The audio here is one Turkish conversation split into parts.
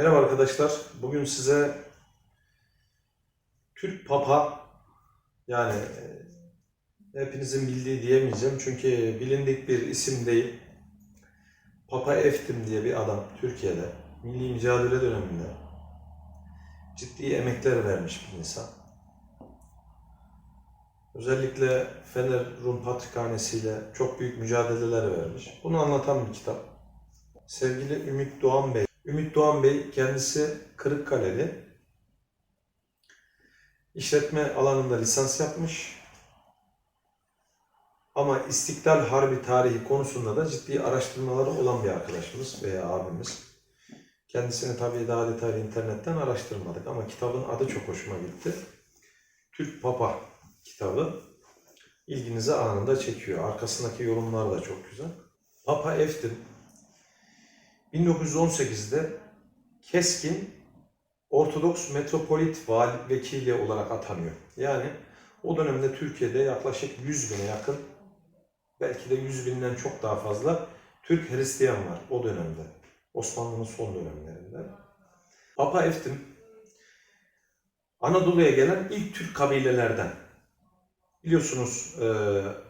Merhaba arkadaşlar. Bugün size Türk Papa yani e, hepinizin bildiği diyemeyeceğim çünkü bilindik bir isim değil. Papa Eftim diye bir adam Türkiye'de milli mücadele döneminde ciddi emekler vermiş bir insan. Özellikle Fener Rum Patrikhanesi ile çok büyük mücadeleler vermiş. Bunu anlatan bir kitap. Sevgili Ümit Doğan Bey. Ümit Doğan Bey kendisi Kırıkkale'li. İşletme alanında lisans yapmış. Ama İstiklal Harbi tarihi konusunda da ciddi araştırmaları olan bir arkadaşımız veya abimiz. Kendisini tabii daha detaylı internetten araştırmadık ama kitabın adı çok hoşuma gitti. Türk Papa kitabı ilginizi anında çekiyor. Arkasındaki yorumlar da çok güzel. Papa Eftim 1918'de Keskin Ortodoks Metropolit Vali Vekili olarak atanıyor. Yani o dönemde Türkiye'de yaklaşık 100 bine yakın, belki de 100 binden çok daha fazla Türk Hristiyan var o dönemde. Osmanlı'nın son dönemlerinde. Papa Eftim Anadolu'ya gelen ilk Türk kabilelerden. Biliyorsunuz e,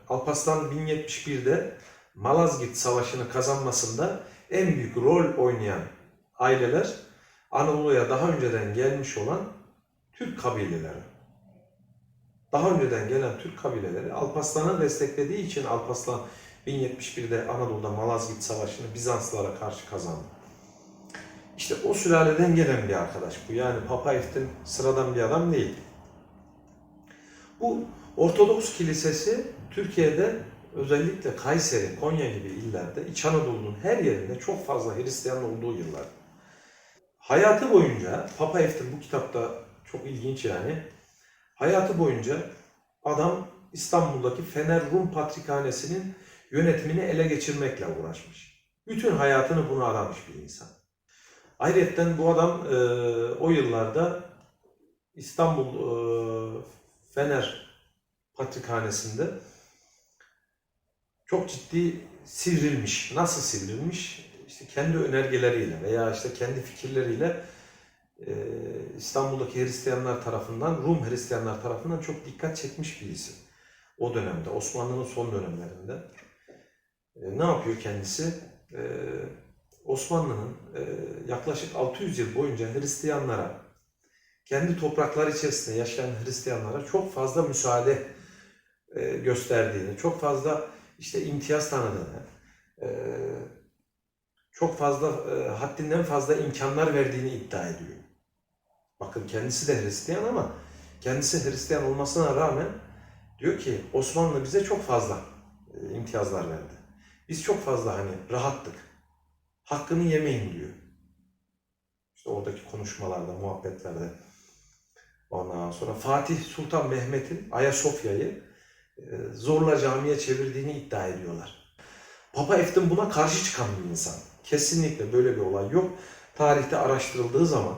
Alparslan 1071'de Malazgirt Savaşı'nı kazanmasında en büyük rol oynayan aileler Anadolu'ya daha önceden gelmiş olan Türk kabileleri. Daha önceden gelen Türk kabileleri Alparslan'ı desteklediği için Alparslan 1071'de Anadolu'da Malazgirt Savaşı'nı Bizanslılara karşı kazandı. İşte o sülaleden gelen bir arkadaş bu. Yani Papa Eftim sıradan bir adam değil. Bu Ortodoks Kilisesi Türkiye'de özellikle Kayseri, Konya gibi illerde, İç Anadolu'nun her yerinde çok fazla Hristiyan olduğu yıllar. Hayatı boyunca, Papa Eftim bu kitapta çok ilginç yani, hayatı boyunca adam İstanbul'daki Fener Rum Patrikhanesi'nin yönetimini ele geçirmekle uğraşmış. Bütün hayatını buna adamış bir insan. Ayrıca bu adam e, o yıllarda İstanbul e, Fener Patrikhanesi'nde çok ciddi sivrilmiş. Nasıl sivrilmiş? İşte kendi önergeleriyle veya işte kendi fikirleriyle e, İstanbul'daki Hristiyanlar tarafından, Rum Hristiyanlar tarafından çok dikkat çekmiş bir isim. O dönemde, Osmanlı'nın son dönemlerinde. E, ne yapıyor kendisi? E, Osmanlı'nın e, yaklaşık 600 yıl boyunca Hristiyanlara, kendi toprakları içerisinde yaşayan Hristiyanlara çok fazla müsaade e, gösterdiğini, çok fazla işte imtiyaz tanıdığını, e, çok fazla e, haddinden fazla imkanlar verdiğini iddia ediyor. Bakın kendisi de Hristiyan ama kendisi Hristiyan olmasına rağmen diyor ki Osmanlı bize çok fazla e, imtiyazlar verdi. Biz çok fazla hani rahattık. Hakkını yemeyin diyor. İşte oradaki konuşmalarda, muhabbetlerde. Ondan sonra Fatih Sultan Mehmet'in Ayasofya'yı zorla camiye çevirdiğini iddia ediyorlar. Papa Eftim buna karşı çıkan bir insan. Kesinlikle böyle bir olay yok. Tarihte araştırıldığı zaman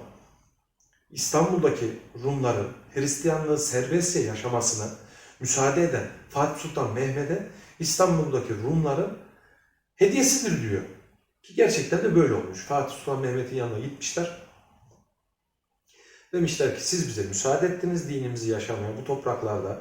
İstanbul'daki Rumların Hristiyanlığı serbestçe yaşamasına müsaade eden Fatih Sultan Mehmet'e İstanbul'daki Rumların hediyesidir diyor. Ki gerçekten de böyle olmuş. Fatih Sultan Mehmet'in yanına gitmişler. Demişler ki siz bize müsaade ettiniz dinimizi yaşamaya bu topraklarda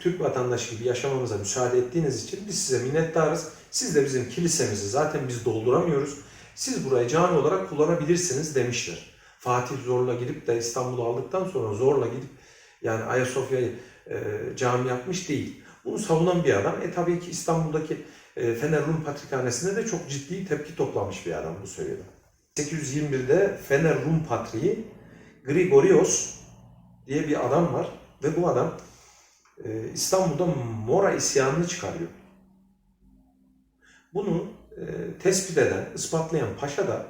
Türk vatandaşı gibi yaşamamıza müsaade ettiğiniz için biz size minnettarız. Siz de bizim kilisemizi zaten biz dolduramıyoruz. Siz burayı cami olarak kullanabilirsiniz demişler. Fatih zorla gidip de İstanbul'u aldıktan sonra zorla gidip yani Ayasofya'yı e, cami yapmış değil. Bunu savunan bir adam. E tabii ki İstanbul'daki e, Fener Rum Patrikhanesi'nde de çok ciddi tepki toplamış bir adam bu söyledi. 821'de Fener Rum Patriği Grigorios diye bir adam var ve bu adam e, İstanbul'da Mora isyanını çıkarıyor. Bunu e, tespit eden, ispatlayan paşa da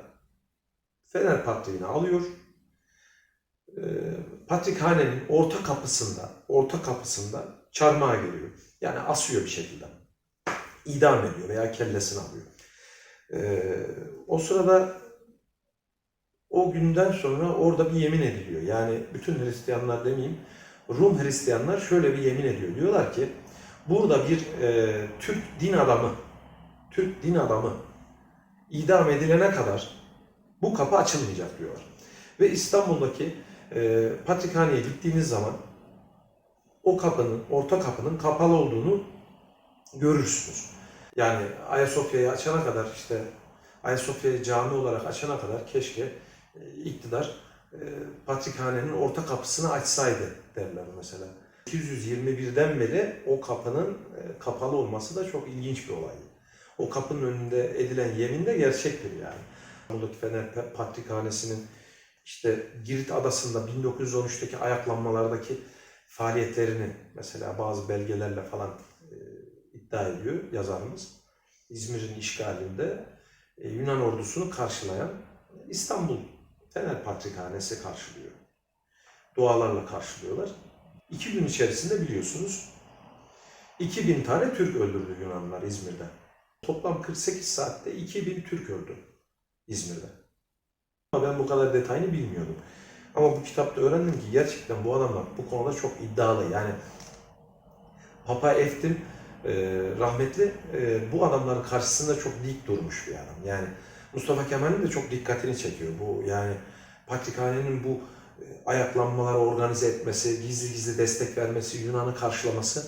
Fener Patriğini alıyor. E, Patrikhanenin orta kapısında, orta kapısında çarmıha geliyor. Yani asıyor bir şekilde. İdam ediyor veya kellesini alıyor. E, o sırada o günden sonra orada bir yemin ediliyor. Yani bütün Hristiyanlar demeyeyim, Rum Hristiyanlar şöyle bir yemin ediyor. Diyorlar ki burada bir e, Türk din adamı, Türk din adamı idam edilene kadar Bu kapı açılmayacak diyorlar. Ve İstanbul'daki e, Patrikhane'ye gittiğiniz zaman o kapının, orta kapının kapalı olduğunu görürsünüz. Yani Ayasofya'yı açana kadar işte Ayasofya'yı cami olarak açana kadar keşke e, iktidar e, Patrikhane'nin orta kapısını açsaydı derler mesela. 221'den beri o kapının e, kapalı olması da çok ilginç bir olay. O kapının önünde edilen yemin de gerçektir yani. İstanbul'daki Fener Patrikhanesi'nin işte Girit Adası'nda 1913'teki ayaklanmalardaki faaliyetlerini mesela bazı belgelerle falan e, iddia ediyor yazarımız. İzmir'in işgalinde e, Yunan ordusunu karşılayan İstanbul Fener Patrikhanesi karşılıyor. Dualarla karşılıyorlar. İki gün içerisinde biliyorsunuz 2000 tane Türk öldürdü Yunanlılar İzmir'de. Toplam 48 saatte 2000 Türk öldü İzmir'de. Ama ben bu kadar detayını bilmiyordum. Ama bu kitapta öğrendim ki gerçekten bu adamlar bu konuda çok iddialı. Yani Papa Eftim e, rahmetli e, bu adamların karşısında çok dik durmuş bir adam. Yani Mustafa Kemal'in de çok dikkatini çekiyor. Bu yani Patrikhane'nin bu ayaklanmaları organize etmesi, gizli gizli destek vermesi, Yunan'ı karşılaması.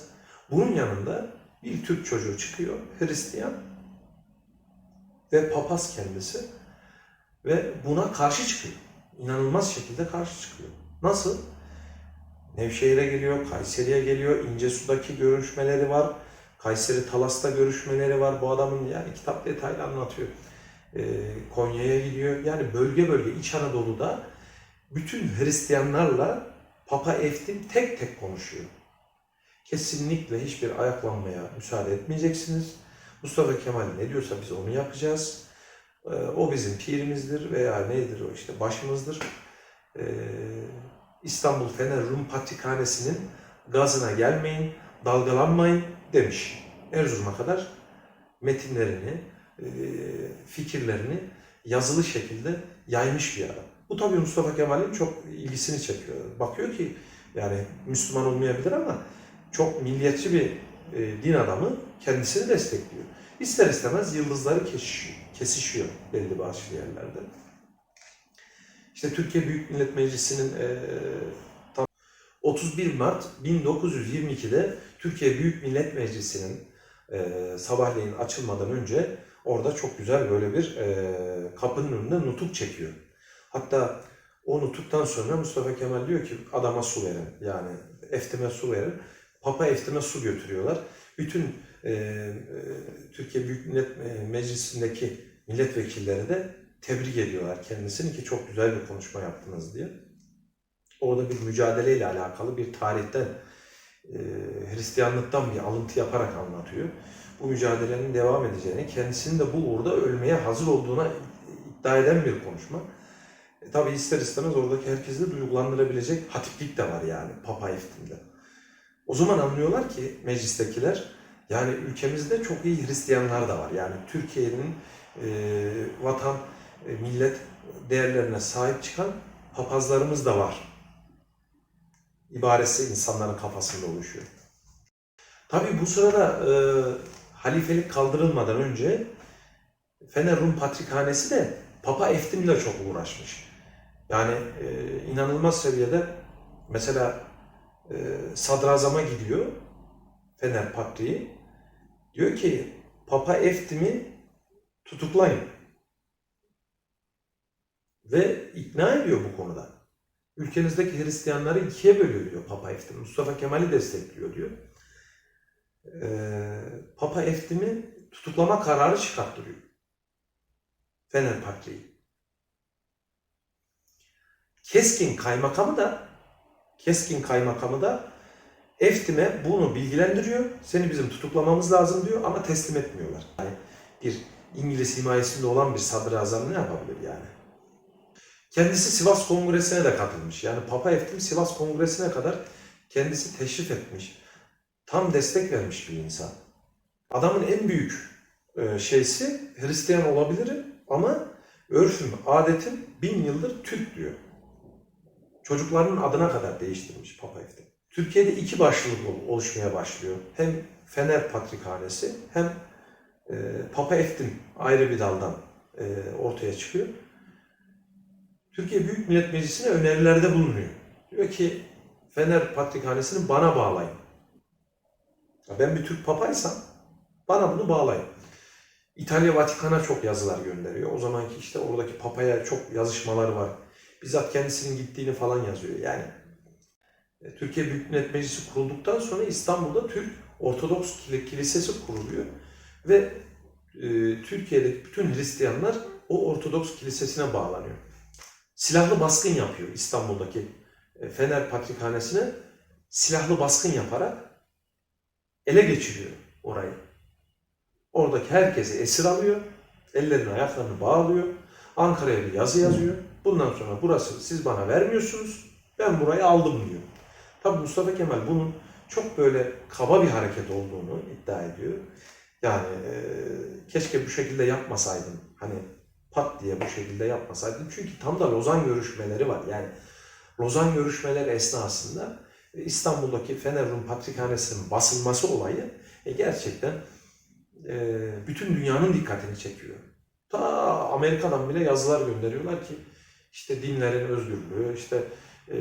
Bunun yanında bir Türk çocuğu çıkıyor, Hristiyan ve papaz kendisi ve buna karşı çıkıyor. İnanılmaz şekilde karşı çıkıyor. Nasıl? Nevşehir'e geliyor, Kayseri'ye geliyor, İncesu'daki görüşmeleri var. Kayseri Talas'ta görüşmeleri var. Bu adamın yani kitap detaylı anlatıyor. Ee, Konya'ya gidiyor. Yani bölge bölge İç Anadolu'da bütün Hristiyanlarla Papa Eftim tek tek konuşuyor. Kesinlikle hiçbir ayaklanmaya müsaade etmeyeceksiniz. Mustafa Kemal ne diyorsa biz onu yapacağız. Ee, o bizim pirimizdir veya nedir o işte başımızdır. Ee, İstanbul Fener Rum Patrikhanesi'nin gazına gelmeyin, dalgalanmayın demiş. Erzurum'a kadar metinlerini, e, fikirlerini yazılı şekilde yaymış bir adam. Bu tabii Mustafa Kemal'in çok ilgisini çekiyor. Bakıyor ki yani Müslüman olmayabilir ama çok milliyetçi bir e, din adamı kendisini destekliyor. İster istemez yıldızları kesişiyor, belli başlı yerlerde. İşte Türkiye Büyük Millet Meclisi'nin e, tam 31 Mart 1922'de Türkiye Büyük Millet Meclisi'nin e, sabahleyin açılmadan önce orada çok güzel böyle bir e, kapının önünde nutuk çekiyor. Hatta o nutuktan sonra Mustafa Kemal diyor ki adama su verin. Yani eftime su verin. Papa eftime su götürüyorlar. Bütün e, e, Türkiye Büyük Millet e, Meclisi'ndeki milletvekilleri de tebrik ediyorlar kendisini ki çok güzel bir konuşma yaptınız diye. Orada bir mücadeleyle alakalı bir tarihten, e, Hristiyanlıktan bir alıntı yaparak anlatıyor. Bu mücadelenin devam edeceğini, kendisinin de bu uğurda ölmeye hazır olduğuna iddia eden bir konuşma. E, tabii ister istemez oradaki herkesi duygulandırabilecek hatiplik de var yani Papa Eftim'de. O zaman anlıyorlar ki meclistekiler, yani ülkemizde çok iyi Hristiyanlar da var. Yani Türkiye'nin e, vatan, e, millet değerlerine sahip çıkan papazlarımız da var. İbaresi insanların kafasında oluşuyor. Tabii bu sırada e, halifelik kaldırılmadan önce Fener Rum Patrikhanesi de Papa Eftim'le çok uğraşmış. Yani e, inanılmaz seviyede mesela e, sadrazama gidiyor Fener Patriği. Diyor ki Papa Eftim'i tutuklayın. Ve ikna ediyor bu konuda. Ülkenizdeki Hristiyanları ikiye bölüyor diyor Papa Eftim. Mustafa Kemal'i destekliyor diyor. Ee, Papa Eftim'i tutuklama kararı çıkarttırıyor. Fener Patriği. Keskin kaymakamı da Keskin kaymakamı da Eftim'e bunu bilgilendiriyor. Seni bizim tutuklamamız lazım diyor ama teslim etmiyorlar. Yani bir İngiliz himayesinde olan bir sadrazam ne yapabilir yani? Kendisi Sivas Kongresi'ne de katılmış. Yani Papa Eftim Sivas Kongresi'ne kadar kendisi teşrif etmiş. Tam destek vermiş bir insan. Adamın en büyük e, şeysi Hristiyan olabilir ama örfüm, adetim bin yıldır Türk diyor. Çocuklarının adına kadar değiştirmiş Papa Eftim. Türkiye'de iki başlılık oluşmaya başlıyor. Hem Fener Patrikhanesi hem e, Papa Eftim ayrı bir daldan e, ortaya çıkıyor. Türkiye Büyük Millet Meclisi'ne önerilerde bulunuyor. Diyor ki Fener Patrikhanesi'ni bana bağlayın. Ya Ben bir Türk papaysam bana bunu bağlayın. İtalya Vatikan'a çok yazılar gönderiyor. O zamanki işte oradaki papaya çok yazışmaları var. Bizzat kendisinin gittiğini falan yazıyor. Yani e, Türkiye Büyük Millet Meclisi kurulduktan sonra İstanbul'da Türk Ortodoks Kili- Kilisesi kuruluyor. Ve e, Türkiye'deki bütün Hristiyanlar o Ortodoks Kilisesi'ne bağlanıyor. Silahlı baskın yapıyor İstanbul'daki e, Fener Patrikhanesi'ne silahlı baskın yaparak ele geçiriyor orayı. Oradaki herkesi esir alıyor, ellerini ayaklarını bağlıyor, Ankara'ya bir yazı yazıyor. Bundan sonra burası siz bana vermiyorsunuz, ben burayı aldım diyor. Tabi Mustafa Kemal bunun çok böyle kaba bir hareket olduğunu iddia ediyor. Yani e, keşke bu şekilde yapmasaydım. Hani pat diye bu şekilde yapmasaydım. Çünkü tam da Lozan görüşmeleri var. Yani Lozan görüşmeleri esnasında e, İstanbul'daki Fener Rum Patrikhanesi'nin basılması olayı e, gerçekten e, bütün dünyanın dikkatini çekiyor. Ta Amerika'dan bile yazılar gönderiyorlar ki işte dinlerin özgürlüğü, işte e,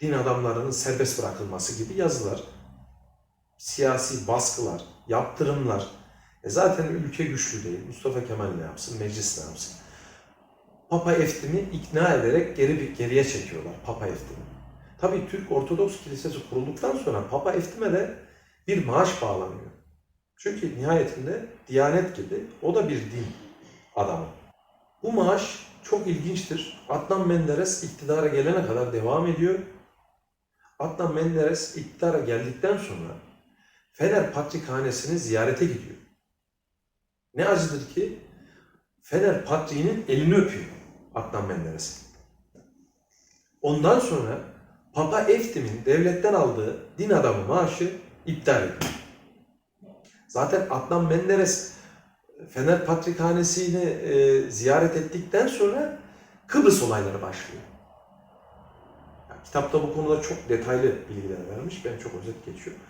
din adamlarının serbest bırakılması gibi yazılar, siyasi baskılar, yaptırımlar. E zaten ülke güçlü değil. Mustafa Kemal ne yapsın, meclis ne yapsın? Papa Eftim'i ikna ederek geri geriye çekiyorlar Papa Eftim'i. Tabii Türk Ortodoks Kilisesi kurulduktan sonra Papa Eftim'e de bir maaş bağlanıyor. Çünkü nihayetinde Diyanet gibi o da bir din adamı. Bu maaş çok ilginçtir. Adnan Menderes iktidara gelene kadar devam ediyor. Adnan Menderes iktidara geldikten sonra Fener Patrikhanesi'ni ziyarete gidiyor. Ne acıdır ki Fener Patriğinin elini öpüyor Adnan Menderes. Ondan sonra Papa Eftim'in devletten aldığı din adamı maaşı iptal ediliyor. Zaten Adnan Menderes Fener Patrikhanesi'ni e, ziyaret ettikten sonra Kıbrıs olayları başlıyor. Yani kitapta bu konuda çok detaylı bilgiler vermiş. Ben çok özet geçiyorum.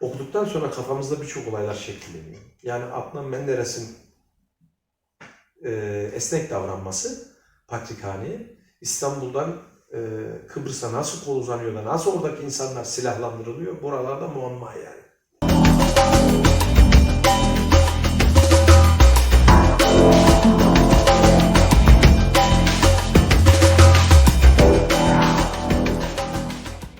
Okuduktan sonra kafamızda birçok olaylar şekilleniyor. Yani Adnan Menderes'in e, esnek davranması Patrikhane'ye İstanbul'dan e, Kıbrıs'a nasıl kol uzanıyor da nasıl oradaki insanlar silahlandırılıyor buralarda muamma yani.